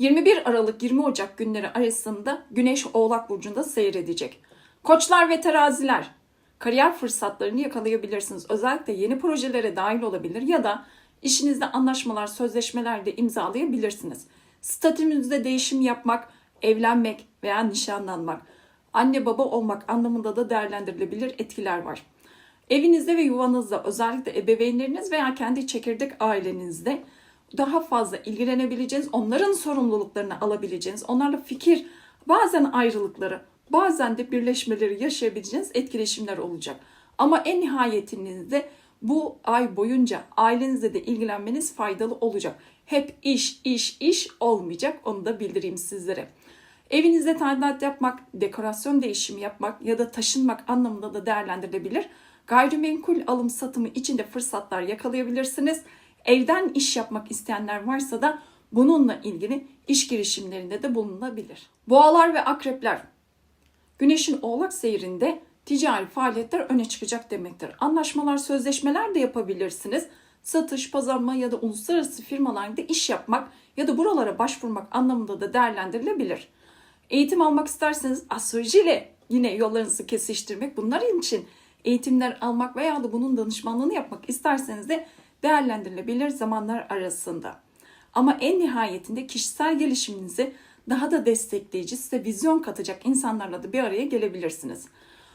21 Aralık 20 Ocak günleri arasında Güneş Oğlak Burcu'nda seyredecek. Koçlar ve teraziler kariyer fırsatlarını yakalayabilirsiniz. Özellikle yeni projelere dahil olabilir ya da işinizde anlaşmalar, sözleşmeler de imzalayabilirsiniz. Statünüzde değişim yapmak, evlenmek veya nişanlanmak, anne baba olmak anlamında da değerlendirilebilir etkiler var. Evinizde ve yuvanızda özellikle ebeveynleriniz veya kendi çekirdek ailenizde daha fazla ilgilenebileceğiniz, onların sorumluluklarını alabileceğiniz, onlarla fikir, bazen ayrılıkları, bazen de birleşmeleri yaşayabileceğiniz etkileşimler olacak. Ama en nihayetinde bu ay boyunca ailenizle de ilgilenmeniz faydalı olacak. Hep iş, iş, iş olmayacak. Onu da bildireyim sizlere. Evinizde tadilat yapmak, dekorasyon değişimi yapmak ya da taşınmak anlamında da değerlendirilebilir. Gayrimenkul alım satımı içinde fırsatlar yakalayabilirsiniz. Evden iş yapmak isteyenler varsa da bununla ilgili iş girişimlerinde de bulunabilir. Boğalar ve akrepler Güneşin oğlak seyrinde ticari faaliyetler öne çıkacak demektir. Anlaşmalar, sözleşmeler de yapabilirsiniz. Satış, pazarlama ya da uluslararası firmalarda iş yapmak ya da buralara başvurmak anlamında da değerlendirilebilir. Eğitim almak isterseniz astrolojiyle yine yollarınızı kesiştirmek bunlar için eğitimler almak veya da bunun danışmanlığını yapmak isterseniz de değerlendirilebilir zamanlar arasında. Ama en nihayetinde kişisel gelişiminizi daha da destekleyici, size vizyon katacak insanlarla da bir araya gelebilirsiniz.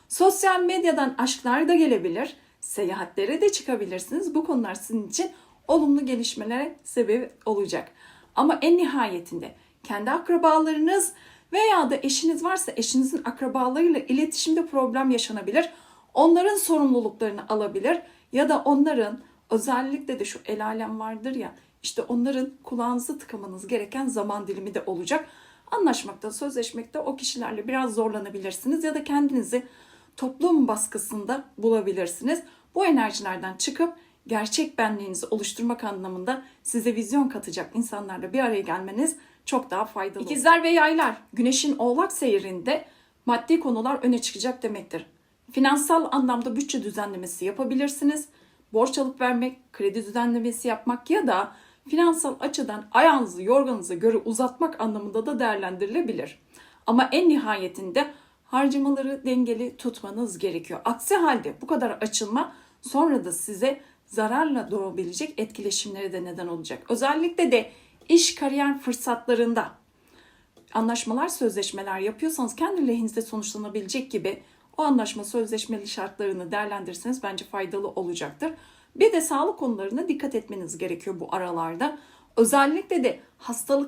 Sosyal medyadan aşklar da gelebilir, seyahatlere de çıkabilirsiniz. Bu konular sizin için olumlu gelişmelere sebep olacak. Ama en nihayetinde kendi akrabalarınız veya da eşiniz varsa eşinizin akrabalarıyla iletişimde problem yaşanabilir. Onların sorumluluklarını alabilir ya da onların özellikle de şu el alem vardır ya işte onların kulağınızı tıkamanız gereken zaman dilimi de olacak. Anlaşmakta, sözleşmekte o kişilerle biraz zorlanabilirsiniz ya da kendinizi toplum baskısında bulabilirsiniz. Bu enerjilerden çıkıp gerçek benliğinizi oluşturmak anlamında size vizyon katacak insanlarla bir araya gelmeniz çok daha faydalı. İkizler ve yaylar güneşin oğlak seyrinde maddi konular öne çıkacak demektir. Finansal anlamda bütçe düzenlemesi yapabilirsiniz. Borç alıp vermek, kredi düzenlemesi yapmak ya da finansal açıdan ayağınızı yorganınıza göre uzatmak anlamında da değerlendirilebilir. Ama en nihayetinde harcamaları dengeli tutmanız gerekiyor. Aksi halde bu kadar açılma sonra da size zararla doğabilecek etkileşimlere de neden olacak. Özellikle de iş kariyer fırsatlarında anlaşmalar, sözleşmeler yapıyorsanız kendi lehinizde sonuçlanabilecek gibi o anlaşma sözleşmeli şartlarını değerlendirirseniz bence faydalı olacaktır. Bir de sağlık konularına dikkat etmeniz gerekiyor bu aralarda. Özellikle de hastalık